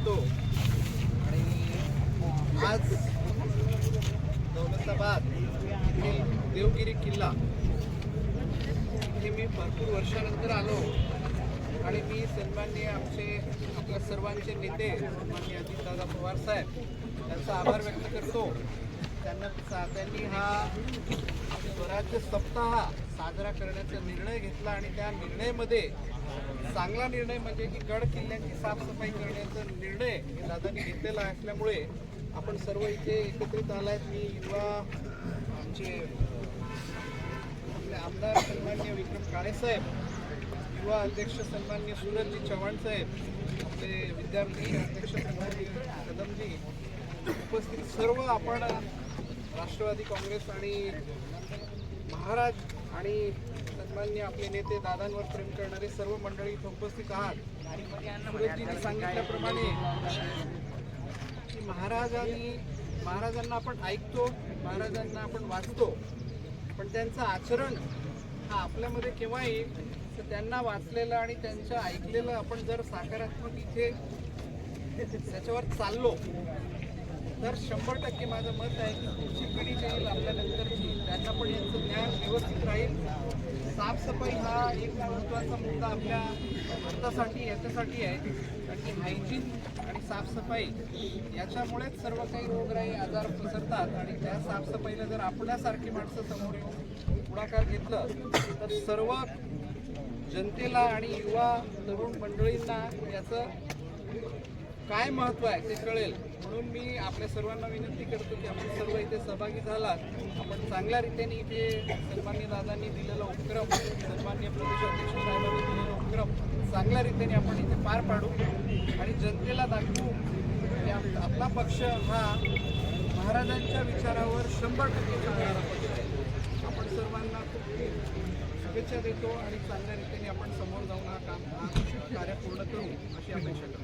शकतो आणि आज दौलताबाद देवगिरी किल्ला इथे मी भरपूर वर्षानंतर आलो. आणि मी सन्माननीय आमचे आपल्या सर्वांचे नेते सन्माननीय अजितदादा पवार साहेब त्यांचा आभार व्यक्त करतो. त्यांना त्यांनी हा स्वराज्य सप्ताह साजरा करण्याचा निर्णय घेतला आणि त्या निर्णयामध्ये चांगला निर्णय म्हणजे की गड किल्ल्यांची साफसफाई करण्याचा निर्णय हे दादांनी घेतलेला असल्यामुळे आपण सर्व इथे एकत्रित आलायत मी युवा आमचे आपले आमदार सन्मान्य विक्रम काळे साहेब युवा अध्यक्ष सन्मान्य सूरजजी चव्हाण साहेब आपले विद्यार्थी अध्यक्ष सन्मान्य कदमजी उपस्थित सर्व आपण राष्ट्रवादी काँग्रेस आणि महाराज आणि सन्मान्य आपले नेते दादांवर प्रेम करणारे सर्व मंडळी इथं उपस्थित आहात. सूरजजींनी सांगितल्याप्रमाणे की महाराजांनी महाराजांना आपण ऐकतो महाराजांना आपण वाचतो. पण त्यांचं आचरण हा आपल्यामध्ये केव्हा येईल तर त्यांना वाचलेलं आणि त्यांचं ऐकलेलं आपण जर सकारात्मक इथे त्याच्यावर चाललो तर शंभर टक्के माझं मत आहे की पुढची पिढी जे येईल आपल्यानंतरची त्यांना पण यांचं ज्ञान व्यवस्थित राहील. साफसफाई हा एक महत्त्वाचा मुद्दा आपल्या भारतासाठी याच्यासाठी आहे. कारण की हायजीन आणि साफसफाई याच्यामुळेच सर्व काही रोगराई आजार पसरतात. आणि त्या साफसफाईला जर आपल्यासारखी माणसं समोर येऊन पुढाकार घेतलं तर सर्व जनतेला आणि युवा तरुण मंडळींना याचं काय महत्त्व आहे ते कळेल. म्हणून मी आपल्या सर्वांना विनंती करतो की आपण सर्व इथे सहभागी झालात. आपण चांगल्या रीतीने इथे सन्मान्य दादांनी दिलेला उपक्रम सन्मान्य प्रदेशाध्यक्ष साहेबांनी दिलेला उपक्रम चांगल्या रीतीने आपण इथे पार पाडू आणि जनतेला दाखवू की आपला पक्ष हा महाराजांच्या विचारावर शंभर टक्के चालणारा पक्ष आहे. आपण सर्वांना खूप शुभेच्छा देतो आणि चांगल्या रीतीने आपण समोर जाऊन हा काम हा कार्य पूर्ण करू अशी अपेक्षा करतो.